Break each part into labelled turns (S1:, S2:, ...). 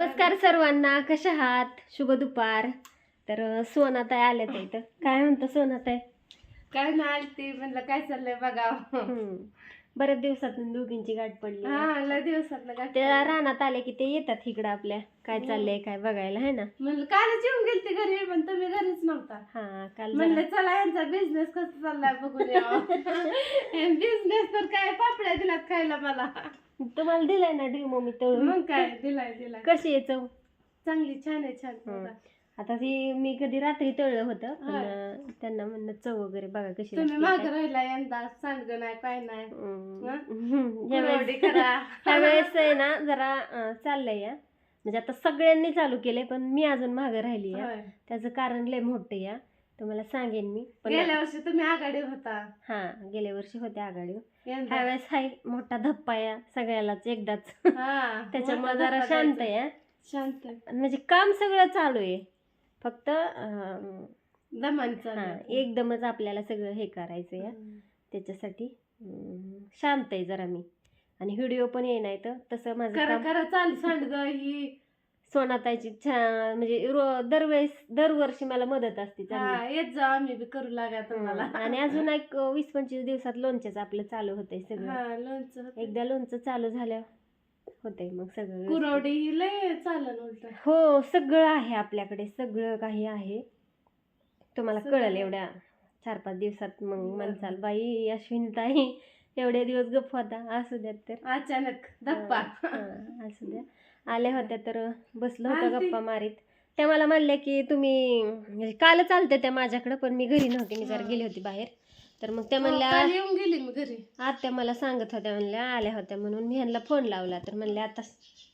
S1: नमस्कार सर्वांना कशा आहात? शुभ दुपार. तर सोनाताई आल्या त्या इथं. काय म्हणतं सोनाताई?
S2: काय नाही ती म्हणलं काय चाललंय बघा.
S1: हम्म. बऱ्याच दिवसातून दोघींची गाठ पडली
S2: हा लय दिवसात काय
S1: त्या रानात आले की ते येतात इकडं आपल्या. काय चाललंय काय बघायला है ना?
S2: म्हणलं कालच येऊन गेलती घरी पण तुम्ही घरीच नव्हता.
S1: हा काल
S2: म्हणलं चला यांचा बिझनेस कसा चाललाय बघून बिझनेस तर काय पापड्या दिलात खायला मला.
S1: तुम्हाला दिलाय ना ड्यू मम्मी तळून?
S2: मग काय दिलाय दिलाय.
S1: कशी आहे चव?
S2: चांगली छान आहे छान
S1: हं. आता ती मी कधी रात्री तळलं होतं पण,
S2: हा.
S1: त्यांना म्हणलं चव वगैरे बघा कशी
S2: तुम्ही माग. राहिला यंदा सांग नाही काय नाही
S1: हम्म.
S2: हं?
S1: हम्म. ह्या
S2: कुरवडी
S1: वेळेस-
S2: करा
S1: ह्यावेळेस आहे ना जरा चाललंय या म्हणजे आता सगळ्यांनी चालू केलंय पण मी अजून मागे राहिली
S2: होय.
S1: त्याचं कारण लय मोठं या तुम्हाला सांगेन मी पण
S2: गेल्या वर्षी तुम्ही आघाडी होता
S1: हा गेल्या वर्षी होते आघाडी ह्यावेळेस हाय मोठा धप्पा या सगळ्यालाच एकदाच
S2: हा
S1: त्याच्यामुळे जरा शांत. आहे
S2: शांत
S1: म्हणजे काम सगळं चालू आहे फक्त अं, हा
S2: चालू
S1: एकदमच आपल्याला सगळं हे करायचं या त्याच्यासाठी अं, शांत आहे जरा मी आणि व्हिडिओ पण येणार तर तसं माझं
S2: करा
S1: काम
S2: करा चाल सांड ही
S1: सोनाताईची छान म्हणजे रो- दरवेळेस दरवर्षी मला मदत असते चांगली.
S2: हा येत जाऊ आम्ही बी करू लागा तुम्हाला
S1: हं. आणि अजून एक वीस पंचवीस दिवसात लोणच्याच आपलं चालू होतंय सगळं
S2: हा लोणचं होतं.
S1: एकदा लोणचं चालू झालं होतंय मग सगळं.
S2: कुरवडी ही लय चालन उलट
S1: हो सगळं आहे आपल्याकडे सगळं काही आहे तुम्हाला कळेल. एवढ्या चार पाच दिवसात मग. म्हणसाल बाई अश्विनी ताई एवढे दिवस गप्प होता असू द्यात तर
S2: अचानक धप्पा
S1: हं, असू द्या आल्या होत्या तर बसलो होतं. गप्पा मारीत त्या मला म्हणल्या की तुम्ही म्हणजे कालच आलत्या त्या माझ्याकडं पण मी घरी नव्हते मी जरा. गेली होती बाहेर तर मग त्या
S2: हो,
S1: म्हणल्या
S2: काल येऊन गेली मी घरी.
S1: आत्या मला सांगत होत्या म्हणल्या आल्या होत्या म्हणून मी ह्यांना फोन लावला. तर म्हणल्या आता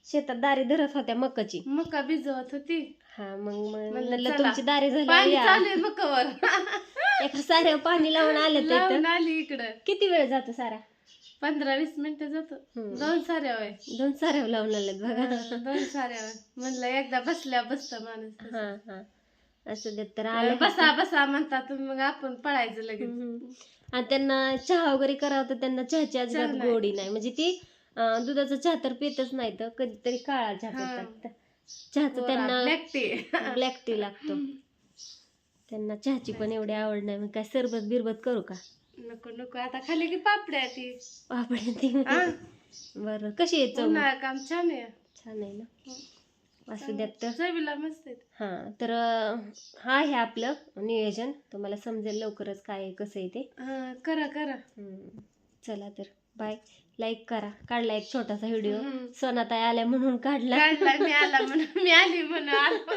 S1: शेतात दारी धरत होत्या मकाची.
S2: मका भिजवत होती.
S1: हा मग मग
S2: म्हणलं चला.
S1: तुमची दारी झाली
S2: पाणी
S1: या.
S2: चालू आहे मकावर.
S1: एका साऱ्या पाणी लावून आले तर
S2: लावून
S1: इथं.
S2: आली इकडं.
S1: किती वेळ जातो सारा
S2: पंधरा वीस मिनिटं जातो.
S1: हम्म.
S2: दोन साऱ्या वय
S1: दोन साऱ्या लावून आलेत बघा.
S2: दोन साऱ्या वय म्हणलं एकदा बसल्या बसता माणूस
S1: हा हा. असू देत तर आले
S2: बसा बसा म्हणतात मग आपण पळायचं लगेच.
S1: आणि त्यांना चहा वगैरे करावं तर त्यांना चहाची अजिबात. गोडी नाही. म्हणजे ती दुधाचा चहा तर पितच नाही तर कधीतरी काळा चहा
S2: हा.
S1: पितात. चहाचं त्यांना
S2: ब्लॅक टी
S1: ब्लॅक टी लागतो. त्यांना चहाची पण एवढी आवड नाही. मग काय सरबत बिरबत करू का?
S2: नको नको. आता खाली की पापड्या ती.
S1: पापड ती.
S2: हा?
S1: बरं. कशी आहे चव
S2: काम छान आहे.
S1: छान आहे ना. असू द्यात तर.
S2: चवीला मस्त
S1: हां तर हा आहे आपलं नियोजन. तुम्हाला समजेल लवकरच काय आहे, कसं आहे ते.
S2: हा, करा करा.
S1: हम्म. चला तर. बाय. लाईक करा. काढला एक छोटासा व्हिडिओ.
S2: हम्म.
S1: सोनाताई आल्या म्हणून काढला.
S2: काढला मी आला म्हणून. मी आली म्हणून आलो.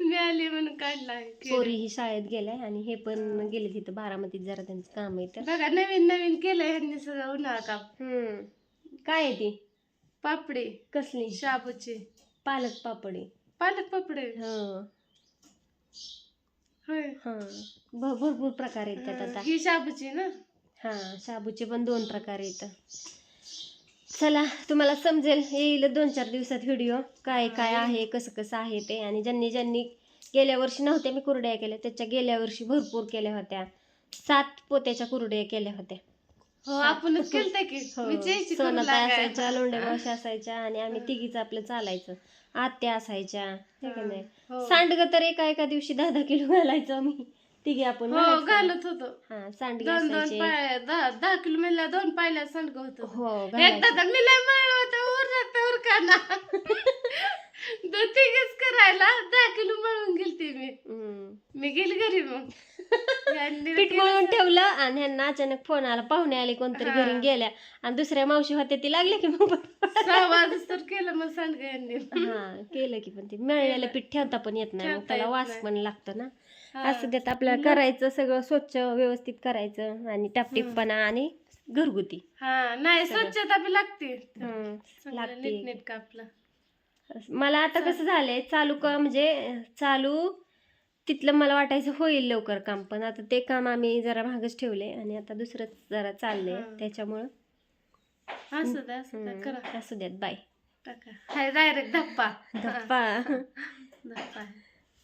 S2: मी आली म्हणून काढला.
S1: पोरी ही शाळेत गेलाय आणि हे पण गेले तिथं बारामतीत जरा त्यांचं काम आहे तर.
S2: बघा नवीन नवीन केलं ह्यांनी सगळं उन्हाळा काम.
S1: हम्म. काय आहे ती?
S2: पापडी.
S1: कसली?
S2: शाबूची.
S1: पालक पापडी.
S2: पालक पापडे.
S1: हं.
S2: होय.
S1: हं. भ- भरपूर प्रकार आहेत त्यात आता.
S2: ही शाबूची ना?
S1: हा शाबूचे पण दोन प्रकार आहेत. चला तुम्हाला समजेल येईल दोन चार दिवसात व्हिडिओ. काय काय आहे कसं कसं आहे ते. आणि ज्यांनी ज्यांनी गेल्या वर्षी नव्हत्या मी कुरड्या केल्या त्याच्या गेल्या वर्षी भरपूर केल्या होत्या. सात पोत्याच्या कुरड्या केल्या होत्या.
S2: हो आपणच केलते की
S1: हो.
S2: मी.
S1: असायच्या लोंढे मावशी असायच्या आणि आम्ही तिघीच आपलं चालायचं आत्या असायच्या हे का नाही
S2: हो.
S1: सांडग तर एका एका दिवशी दहा दहा किलो घालायचो आम्ही तिघी आपण
S2: हो
S1: घालायचो.
S2: घालत होतो
S1: हा सांडगे
S2: दोन दोन
S1: असायचे
S2: पाय दहा दहा किलो मेला दोन पायला सांडग होत
S1: हो
S2: एकदा
S1: घालायचो.
S2: तर मी लय मळलं होतं उरत उरकाना दो तिघच करायला दहा किलो मळून गेलते मी
S1: हम्म.
S2: मी गेली घरी मग
S1: पीठ मळून ठेवलं आणि ह्यांना अचानक फोन आला पाहुणे आले कोणतरी. घरी गेल्या. आणि दुसऱ्या मावशी होत्या ती लागले की मग?
S2: तर केलं मग
S1: हा केलं की पण ते. मळलेलं पीठ ठेवता पण येत नाही मग त्याला वास. पण लागतो ना. असं देत आपल्याला करायचं सगळं स्वच्छ व्यवस्थित करायचं आणि टापटीपणा आणि घरगुती.
S2: हा नाही. स्वच्छता बी लागते.
S1: लागते.
S2: आपलं.
S1: मला आता कसं झालंय चालू का म्हणजे चालू तिथलं मला वाटायचं होईल लवकर काम. पण आता ते काम आम्ही जरा मागच ठेवले आणि आता दुसरंच जरा चाललंय. त्याच्यामुळं.
S2: असं द्या असं द्या
S1: हम्म,
S2: करा.
S1: असू द्यात बाय.
S2: टाका हाय डायरेक्ट धप्पा.
S1: धप्पा.
S2: धप्पा